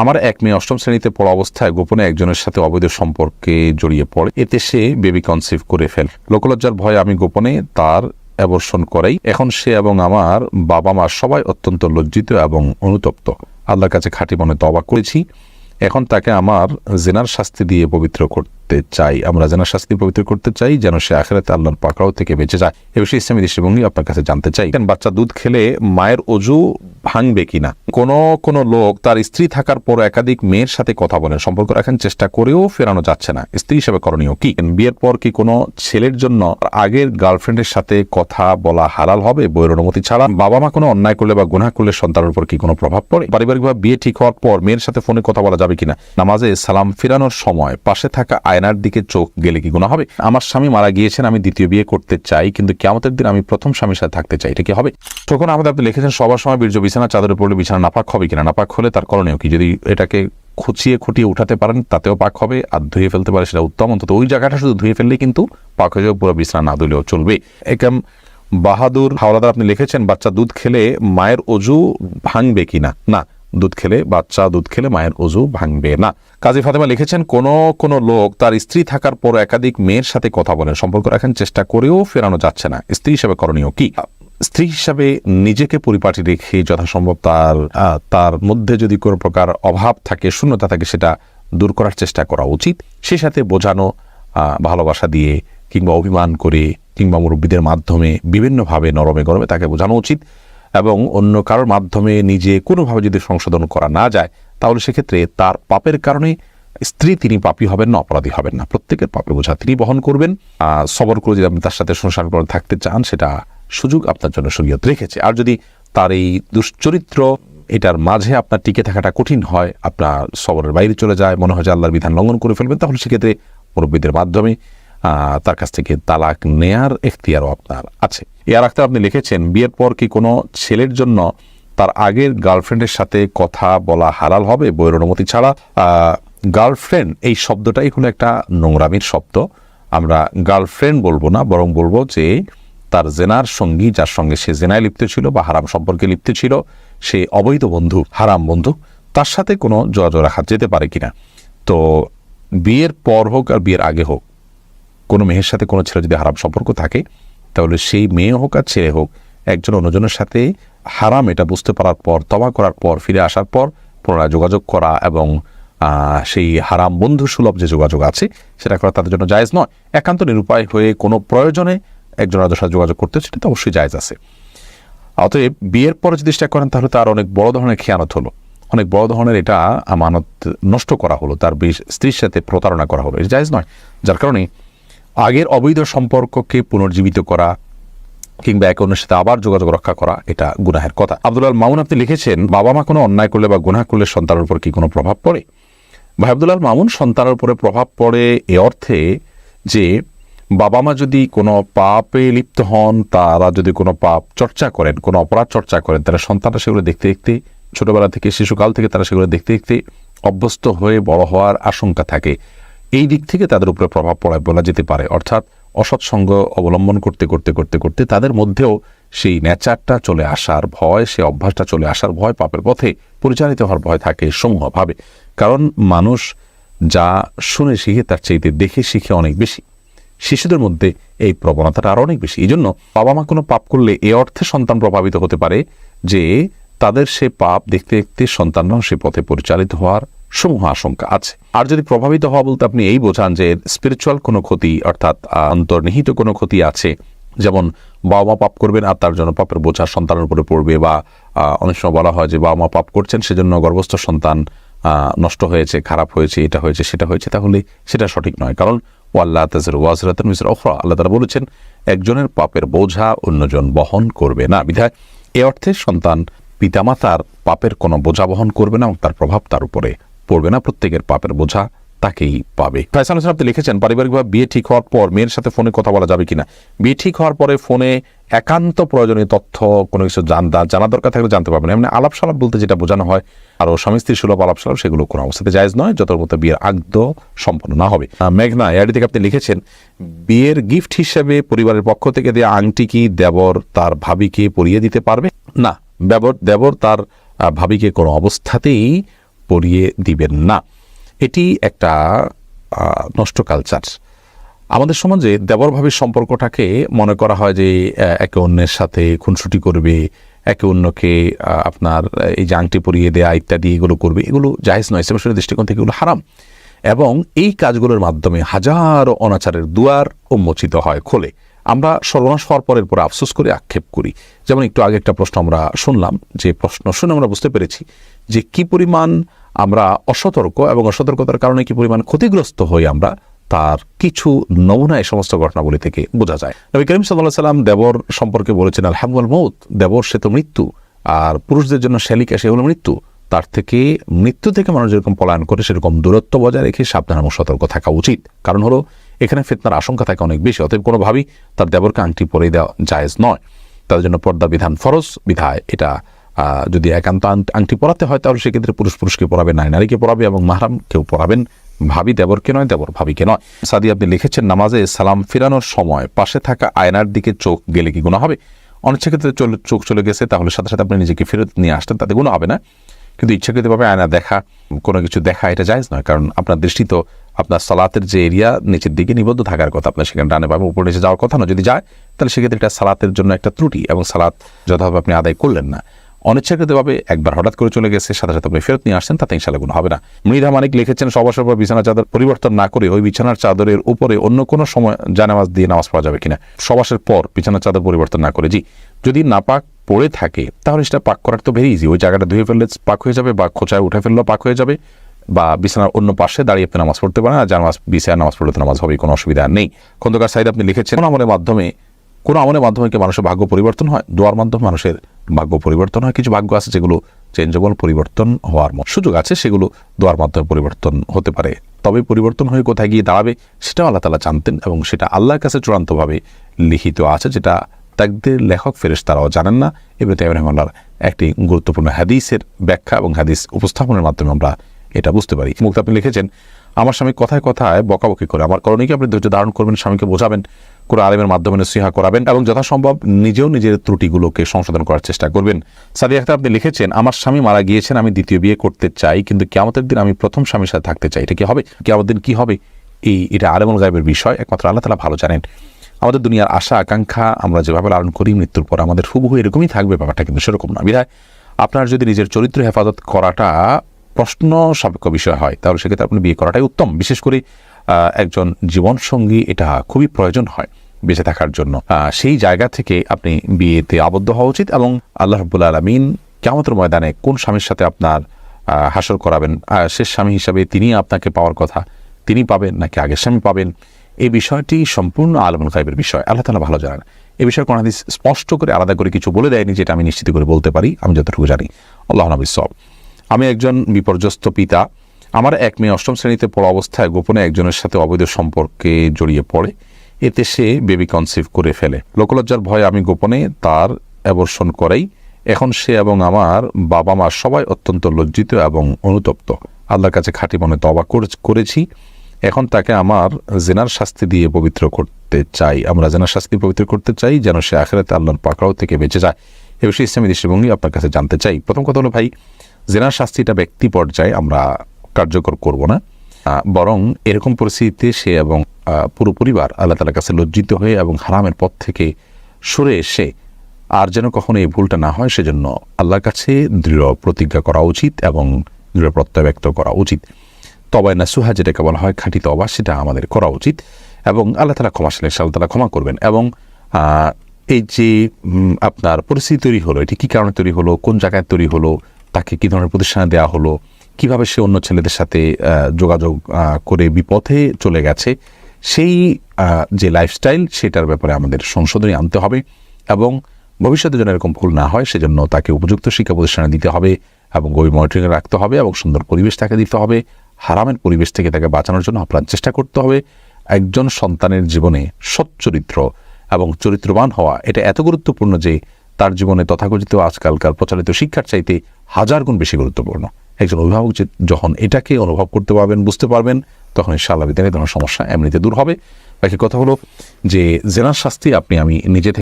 আমার এক মেয়ে অষ্টম শ্রেণীতে পড়া অবস্থায় গোপনে একজনের সাথে অবৈধ সম্পর্কে জড়িয়ে পড়ে। এতে সে বেবি কনসিভ করে ফেল। লোকলজ্জার ভয়ে আমি গোপনে তার অ্যাবর্ষণ করাই। এখন সে এবং আমার বাবা মা সবাই অত্যন্ত লজ্জিত এবং অনুতপ্ত। আল্লাহর কাছে খাঁটি মনে তবা করেছি। এখন তাকে আমার জেনার শাস্তি দিয়ে পবিত্র করতে চাই, আমরা জেনার শাস্তি পবিত্র করতে চাই, যেন সে আখেরাতে আল্লাহর পাকড়াও থেকে বেঁচে যায়। এ বিষয়ে ইসলামী দৃষ্টিভঙ্গি আপনার কাছে জানতে চাই। কেন বাচ্চা দুধ খেলে মায়ের অজু ভাঙবে কিনা? কোন কোন লোক তার স্ত্রী থাকার পর একাধিক মেয়ের সাথে কথা বলেন। সম্পর্ক রাখার চেষ্টা করেও ফেরানো যাচ্ছে না। স্ত্রী হিসেবে করণীয় কি? বিয়ের পর কি কোনো ছেলের জন্য আগের গার্লফ্রেন্ডের সাথে কথা বলা হালাল হবে? বইয়ের অনুমতি ছাড়া? বাবা মা কোনো অন্যায় করলে বা গুনাহ করলে সন্তানের উপর কি কোনো প্রভাব পড়ে? পারিবারিকভাবে বিয়ে ঠিক হওয়ার পর মেয়ের সাথে ফোনে কথা বলা যাবে কিনা? নামাজে সালাম ফেরানোর সময় পাশে থাকা আয়নার দিকে চোখ গেলে কি গুণা হবে? আমার স্বামী মারা গিয়েছেন, আমি দ্বিতীয় বিয়ে করতে চাই, কিন্তু কেমতের দিন আমি প্রথম স্বামীর সাথে থাকতে চাই, এটা কি হবে? তখন আমাদের আপনি লিখেছেন, সবার সময় বীর্য বিছানা চাদরে পড়লে বিছানা নাপাক হবে কিনা? নাপাক হলে তার করণীয় কি? যদি এটাকে খুচিয়ে খুঁটিয়ে উঠাতে পারেন, তাতেও পাক হবে, আর ধুয়ে ফেলতে পারে সেটা উত্তম। অন্তত ওই জায়গাটা শুধু ধুয়ে ফেললে কিন্তু পাক হয়ে যাবে, পুরো বিছানা না ধুলেও চলবে। একদম বাহাদুর হাওলাদার আপনি লিখেছেন, বাচ্চা দুধ খেলে মায়ের অজু ভাঙবে কিনা? না। দুধ খেলে, বাচ্চা দুধ খেলে মায়ের অজু ভাঙবে না। কাজী ফাতেমা লিখেছেন, কোন কোন লোক তার স্ত্রী থাকার পর একাধিক মেয়ের সাথে কথা বলেন। সম্পর্ক রাখার চেষ্টা করেও ফেরানো যাচ্ছে না। স্ত্রী হিসেবে করণীয় কি? স্ত্রী হিসাবে নিজেকে পরিপাটি রেখে যথাসম্ভব তার তার মধ্যে যদি কোনো প্রকার অভাব থাকে, শূন্যতা থাকে, সেটা দূর করার চেষ্টা করা উচিত। সে সাথে বোঝানো ভালোবাসা দিয়ে কিংবা অভিমান করে কিংবা মুরব্বীদের মাধ্যমে বিভিন্নভাবে নরমে গরমে তাকে বোঝানো উচিত। এবং অন্য কারোর মাধ্যমে নিজে কোনোভাবে যদি সংশোধন করা না যায়, তাহলে সেক্ষেত্রে তার পাপের কারণে স্ত্রী তিনি পাপী হবেন না, অপরাধী হবেন না। প্রত্যেকের পাপের বোঝা তিনি বহন করবেন। সবর করে যদি আপনি তার সাথে সংসার করে থাকতে চান, সেটা সুযোগ আপনার জন্য শরীয়ত রেখেছে। আর যদি তার এই দুশ্চরিত্র এটার মাঝে আপনার টিকে থাকাটা কঠিন হয়, আপনার সবরের বাইরে চলে যায়, মনে হয় যে আল্লাহর বিধান লঙ্ঘন করে ফেলবেন, তাহলে সেক্ষেত্রে মুরব্বীদের মাধ্যমে তার কাছ থেকে তালাক নেয়ার এখতিয়ারও আপনার আছে। এর আখতার আপনি লিখেছেন, বিয়ের পর কি কোনো ছেলের জন্য তার আগের গার্লফ্রেন্ডের সাথে কথা বলা হালাল হবে? বইয়ের অনুমতি ছাড়া গার্লফ্রেন্ড এই শব্দটাই হলো একটা নোংরামির শব্দ। আমরা গার্লফ্রেন্ড বলব না, বরং বলব যে তার জেনার সঙ্গী, যার সঙ্গে সে জেনায় লিপ্ত ছিল বা হারাম সম্পর্কে লিপ্ত ছিল, সে অবৈধ বন্ধু, হারাম বন্ধু, তার সাথে কোনো যোগাযোগ রাখা যেতে পারে কিনা? তো বিয়ের পর হোক আর বিয়ের আগে হোক, কোনো মেয়ের সাথে কোনো ছেলে যদি হারাম সম্পর্ক থাকে তাহলে সেই মেয়ে হোক আর ছেলে হোক, একজন অন্যজনের সাথে হারাম এটা বুঝতে পারার পর, তবা করার পর, ফিরে আসার পর পুনরায় যোগাযোগ করা এবং সেই হারাম বন্ধু সুলভ যে যোগাযোগ আছে, সেটা করা তাদের জন্য জায়েজ নয়। একান্ত নিরুপায় হয়ে কোনো প্রয়োজনে একজন আরেকজনের সাথে যোগাযোগ করতে সেটা তো অবশ্যই জায়েজ আছে। অতএব বিয়ের পরে যদি চেষ্টা করেন, তাহলে তার অনেক বড় ধরনের খেয়ানত হলো। অনেক বড় ধরনের এটা আমানত নষ্ট করা হলো, তার স্ত্রীর সাথে প্রতারণা করা হলো। এটা জায়েজ নয়। যার কারণে আগের অবৈধ সম্পর্ককে পুনর্জীবিত করা কিংবা একে অন্যের সাথে আবার যোগাযোগ রক্ষা করা, এটা গুনাহের কথা। আব্দুল্লাহ মামুন আপনি লিখেছেন, বাবা মা কোনো অন্যায় করলে বা গুনাহ করলে সন্তানের উপর কি কোনো প্রভাব পড়ে? ভাই আব্দুল্লাহ মামুন, সন্তানের উপরে প্রভাব পড়ে এ অর্থে যে বাবা মা যদি কোনো পাপে লিপ্ত হন, তারা যদি কোনো পাপ চর্চা করেন, কোনো অপরাধ চর্চা করেন, তারা সন্তানরা সেগুলো দেখতে দেখতে, ছোটবেলা থেকে, শিশুকাল থেকে তারা সেগুলো দেখতে দেখতে অভ্যস্ত হয়ে বড় হওয়ার আশঙ্কা থাকে। এই দিক থেকে তাদের উপরে প্রভাব পড়ায় বলা যেতে পারে। অর্থাৎ অসৎসঙ্গ অবলম্বন করতে করতে করতে করতে তাদের মধ্যেও সেই নেচারটা চলে আসার ভয়, সে অভ্যাসটা চলে আসার ভয় পাপের পথে পরিচালিত হওয়ার ভয় থাকে সমূহভাবে। কারণ মানুষ যা শুনে শিখে তার চাইতে দেখে শিখে অনেক বেশি। শিশুদের মধ্যে এই প্রবণতাটা আরও অনেক বেশি। এই জন্য বাবা মা কোনো পাপ করলে এ অর্থে সন্তান প্রভাবিত হতে পারে যে তাদের সে পাপ দেখতে দেখতে সন্তানরাও সে পথে পরিচালিত হওয়ার সমূহ আশঙ্কা আছে। আর যদি প্রভাবিত হওয়া বলতে আপনি এই বোঝান যে স্পিরিচুয়াল কোনো ক্ষতি, অর্থাৎ অন্তর্নিহিত কোনো ক্ষতি আছে, যেমন বাবা মা পাপ করবেন আর তার জন্য পাপের বোঝা সন্তানের উপরে পড়বে বা অনেক সময় বলা হয় যে বাবা মা পাপ করছেন, সেজন্য গর্ভস্থ সন্তান নষ্ট হয়েছে, খারাপ হয়েছে, এটা হয়েছে, সেটা হয়েছে, তাহলে সেটা সঠিক নয়। কারণ ও আল্লাহ তাজের ওয়াজরাতন মিসর অখরা আল্লাহ তারা বলেছেন, একজনের পাপের বোঝা অন্যজন বহন করবে না। বিধায়, এ অর্থে সন্তান পিতামাতার পাপের কোনো বোঝা বহন করবে না এবং তার প্রভাব তার উপরে পড়বে না, প্রত্যেকের পাপের বোঝা তাকেই পাবে। ফয়সাল হোসেন, আপনি লিখেছেন, পারিবারিকভাবে বিয়ে ঠিক হওয়ার পর মেয়ের সাথে ফোনে কথা বলা যাবে কিনা? বিয়ে ঠিক হওয়ার পরে ফোনে একান্ত প্রয়োজনীয় তথ্য, কোনো কিছু জানতা, জানা দরকার থাকলে জানতে পারবেন। এমনি আলাপ সালাপ বলতে যেটা বোঝানো হয়, আর স্বামী স্ত্রী সুলভ আলাপ সালাপ সেগুলো কোনো অবস্থাতে জায়েজ নয় যত মতো বিয়ের আগদ সম্পন্ন না হবে। মেঘনা এআডি থেকে আপনি লিখেছেন, বিয়ের গিফট হিসেবে পরিবারের পক্ষ থেকে দেওয়া আংটি কি দেবর তার ভাবিকে পরিয়ে দিতে পারবে? না, দেবর দেবর তার ভাবিকে কোনো অবস্থাতেই পরিয়ে দিবেন না। এটি একটা নষ্ট কালচার আমাদের সমাজে দেবর ভাবির সম্পর্কটাকে মনে করা হয় যে একে অন্যের সাথে খুনসুটি করবে, একে অন্যকে আপনার, এই আংটি পরিয়ে দেয়া ইত্যাদি এগুলো করবে, এগুলো জাহেজ নয় শরীয়তের দৃষ্টিকোণ থেকে এগুলো হারাম। এবং এই কাজগুলোর মাধ্যমে হাজারো অনাচারের দুয়ার উন্মোচিত হয় খোলে। আমরা সর্বনাশ হওয়ার পরের পরে আফসোস করে আক্ষেপ করি। যেমন একটু আগে একটা প্রশ্ন আমরা শুনলাম, যে প্রশ্ন শুনে আমরা বুঝতে পেরেছি যে কি পরিমাণ আমরা অসতর্ক এবং অসতর্কতার কারণে কি পরিমাণ ক্ষতিগ্রস্ত হই আমরা, তার কিছু নমুনা এই সমস্ত ঘটনাবলী থেকে বোঝা যায়। নবী করিম সাল্লাহ সাল্লাম দেবর সম্পর্কে বলেছেন আলহামুল মৌত দেবর, সে তো মৃত্যু। আর পুরুষদের জন্য শ্যালিকা, সে হলো মৃত্যু। তার থেকে মৃত্যু থেকে মানুষ যেরকম পলায়ন করে, সেরকম দূরত্ব বজায় রেখে সাবধান এবং সতর্ক থাকা উচিত। কারণ হলো, এখানে ফেতনার আশঙ্কা থাকে অনেক বেশি, অতএব কোনোভাবেই তার দেবরকে আংটি পরে দেওয়া জায়েজ নয়। তাদের জন্য পর্দা, বিধান, ফরজ। বিধায় এটা যদি একান্ত আংটি পরাতে হয়, তাহলে সেক্ষেত্রে পুরুষ পুরুষকে পড়াবে নারী নারীকে পড়াবে এবং মাহরাম কেউ পড়াবেন ভাবি দেবরকে নয়, দেবর ভাবিকে নয়। সাদি, আপনি লিখেছেন, নামাজে সালাম ফিরানোর সময় পাশে থাকা আয়নার দিকে চোখ গেলে কি গুণা হবে? অনিচ্ছাকৃত চলে, চোখ চলে গেছে, তাহলে সাথে সাথে আপনি নিজেকে ফেরত নিয়ে আসতেন, তাতে গুণা হবে না। কিন্তু ইচ্ছাকৃতভাবে আয়না দেখা, কোনো কিছু দেখা এটা জায়েজ নয়, কারণ আপনার দৃষ্টি তো আপনার সালাতের যে এরিয়া নিচের দিকে নিবদ্ধ থাকার কথা, আপনার সেখানে ডানে পাবে উপরে নিচে যাওয়ার কথা না যদি যায়, তাহলে সেক্ষেত্রে এটা সালাতের জন্য একটা ত্রুটি এবং সালাত যথাভাবে আপনি আদায় করলেন না। অনিচ্ছাকৃতভাবে একবার হঠাৎ করে চলে গেছে, সাথে সাথে আপনি ফেরত নিয়ে আসছেন, তাতে ইনশাল্লাহ কোনো হবে না। মৃধা মানিক লিখেছেন, সবার সবার বিছানা চাদর পরিবর্তন না করে ওই বিছানার চাদরের উপরে অন্য কোনো সময় জানামাজ দিয়ে নামাজ পড়া যাবে কিনা? সবাসের পর বিছানার চাদর পরিবর্তন না করে, জি। যদি নাপাক পড়ে থাকে, তাহলে সেটা পাক করার তো ভেরি ইজি ওই জায়গাটা ধুয়ে ফেললে পাক হয়ে যাবে, বা খোঁচায় উঠে ফেললেও পাক হয়ে যাবে, বা বিছানার অন্য পাশে দাঁড়িয়ে আপনি নামাজ পড়তে পারেন, আর জানামাজ, বিছানায় নামাজ পড়লে তো নামাজ হবে কোনো অসুবিধা নেই। খন্দকার সাইদ আপনি লিখেছেন কোন আমলের মাধ্যমে কোনো আমলের মাধ্যমে কি মানুষের ভাগ্য পরিবর্তন হয়? দোয়ার মাধ্যমে মানুষের ভাগ্য পরিবর্তন হয়? কিছু ভাগ্য আছে যেগুলো চেঞ্জেবল পরিবর্তন হওয়ার সুযোগ আছে, সেগুলো দোয়ার মাধ্যমে পরিবর্তন হতে পারে। তবে পরিবর্তন হয়ে কোথায় গিয়ে দাঁড়াবে, সেটাও আল্লাহ তালা জানতেন এবং সেটা আল্লাহর কাছে চূড়ান্তভাবে লিখিত আছে, যেটা তাকদের লেখক ফেরেস তারাও জানেন না। এবং তাইম রহমাল্লার একটি গুরুত্বপূর্ণ হাদিসের ব্যাখ্যা এবং হাদিস উপস্থাপনের মাধ্যমে আমরা এটা বুঝতে পারি। মুক্ত আপনি লিখেছেন, আমার স্বামী কথায় কথায় বকাবকি করে, আমার করণীকে আপনি ধৈর্য ধারণ করবেন, স্বামীকে বোঝাবেন কোনো আলেমের মাধ্যমে নসিহা করাবেন এবং যথাসম্ভব নিজেও নিজের ত্রুটিগুলোকে সংশোধন করার চেষ্টা করবেন। সাদি আখতার, আপনি লিখেছেন, আমার স্বামী মারা গিয়েছেন, আমি দ্বিতীয় বিয়ে করতে চাই, কিন্তু কেমতের দিন আমি প্রথম স্বামীর সাথে থাকতে চাই। এটা কি হবে? কেমন দিন কি হবে? এই এটা আলেমুল গায়েবের বিষয়, একমাত্র আল্লাহ তালা ভালো জানেন। আমাদের দুনিয়ার আশা, আকাঙ্ক্ষা, আমরা যেভাবে লালন করি, মৃত্যুর পর আমাদের হুবহু এরকমই থাকবে, ব্যাপারটা কিন্তু সেরকম না। বিধায় আপনার যদি নিজের চরিত্র হেফাজত করাটা প্রশ্ন সাপেক্ষ বিষয় হয়, তাহলে সেক্ষেত্রে আপনি বিয়ে করাটাই উত্তম। বিশেষ করে একজন জীবনসঙ্গী, এটা খুবই প্রয়োজন হয় বেঁচে থাকার জন্য। সেই জায়গা থেকে আপনি বিয়েতে আবদ্ধ হওয়া উচিত এবং আল্লাহ রব্বুল আলমিন কেমতের ময়দানে কোন স্বামীর সাথে আপনার হাসর করাবেন? শেষ স্বামী হিসাবে তিনি আপনাকে পাওয়ার কথা তিনি পাবেন নাকি আগের স্বামী পাবেন? এই বিষয়টি সম্পূর্ণ আলমুল গাইবের বিষয়। আল্লাহ তালা ভালো জানেন। এ বিষয়ে কোনো স্পষ্ট করে, আলাদা করে কিছু বলে দেয়নি যেটা আমি নিশ্চিত করে বলতে পারি। আমি যতটুকু জানি। আল্লাহ নবী সব আমি একজন বিপর্যস্ত পিতা। আমার এক মেয়ে অষ্টম শ্রেণীতে পড়া অবস্থায় গোপনে একজনের সাথে অবৈধ সম্পর্কে জড়িয়ে পড়ে। এতে সে বেবি কনসিভ করে ফেলে। লোকলজ্জার ভয়ে আমি গোপনে তার অ্যাবর্ষণ করাই। এখন সে এবং আমার বাবা মা সবাই অত্যন্ত লজ্জিত এবং অনুতপ্ত। আল্লাহর কাছে খাঁটি মনে তবা করে- করেছি। এখন তাকে আমার জেনার শাস্তি দিয়ে পবিত্র করতে চাই। আমরা জেনার শাস্তি পবিত্র করতে চাই যেন সে আখেরাতে আল্লাহর পাকড়াও থেকে বেঁচে যায়। এ বিষয়ে ইসলামী দৃষ্টিভঙ্গি আপনার কাছে জানতে চাই। প্রথম কথা হলো, ভাই, জেনার শাস্তিটা ব্যক্তি পর্যায়ে আমরা কার্যকর করব না। বরং এরকম পরিস্থিতিতে সে এবং পুরো পরিবার আল্লাহ তালার কাছে লজ্জিত হয়ে এবং হারামের পথ থেকে সরে এসে আর যেন কখনো এই ভুলটা না হয় সেজন্য আল্লাহর কাছে দৃঢ় প্রতিজ্ঞা করা উচিত এবং দৃঢ় প্রত্যয় ব্যক্ত করা উচিত। তবায় নাসুহা যেটাকে বলা হয় খাঁটি তবা, সেটা আমাদের করা উচিত এবং আল্লাহ তালা ক্ষমাশীল আল্লাহ তালা ক্ষমা করবেন এবং এই যে আপনার পরিস্থিতি তৈরি হলো, এটি কী কারণে তৈরি হলো, কোন জায়গায় তৈরি হলো, তাকে কী ধরনের প্রতিষ্ঠানে দেওয়া হলো কীভাবে সে অন্য ছেলেদের সাথে যোগাযোগ করে বিপথে চলে গেছে, সেই যে লাইফস্টাইল সেটার ব্যাপারে আমাদের সংশোধনী আনতে হবে এবং ভবিষ্যতে যেন এরকম ভুল না হয়, সেজন্য তাকে উপযুক্ত শিক্ষা প্রতিষ্ঠানে দিতে হবে এবং গভীর মনিটরিংয়ে রাখতে হবে এবং সুন্দর পরিবেশ তাকে দিতে হবে। হারামের পরিবেশ থেকে তাকে বাঁচানোর জন্য আপ্রাণ চেষ্টা করতে হবে। একজন সন্তানের জীবনে সচ্চরিত্র এবং চরিত্রবান হওয়া, এটা এত গুরুত্বপূর্ণ যে তার জীবনে তথাকথিত আজকালকার প্রচলিত শিক্ষার চাইতে হাজার গুণ বেশি গুরুত্বপূর্ণ। একজন অভিভাবক যখন এটাকে অনুভব করতে পারবেন, বুঝতে পারবেন, তখন ইনশাআল্লাহ বিদ্যালয় ধরনের সমস্যা এমনিতে দূর হবে। বাকি কথা হলো যে, জেনার শাস্তি আপনি, আমি নিজে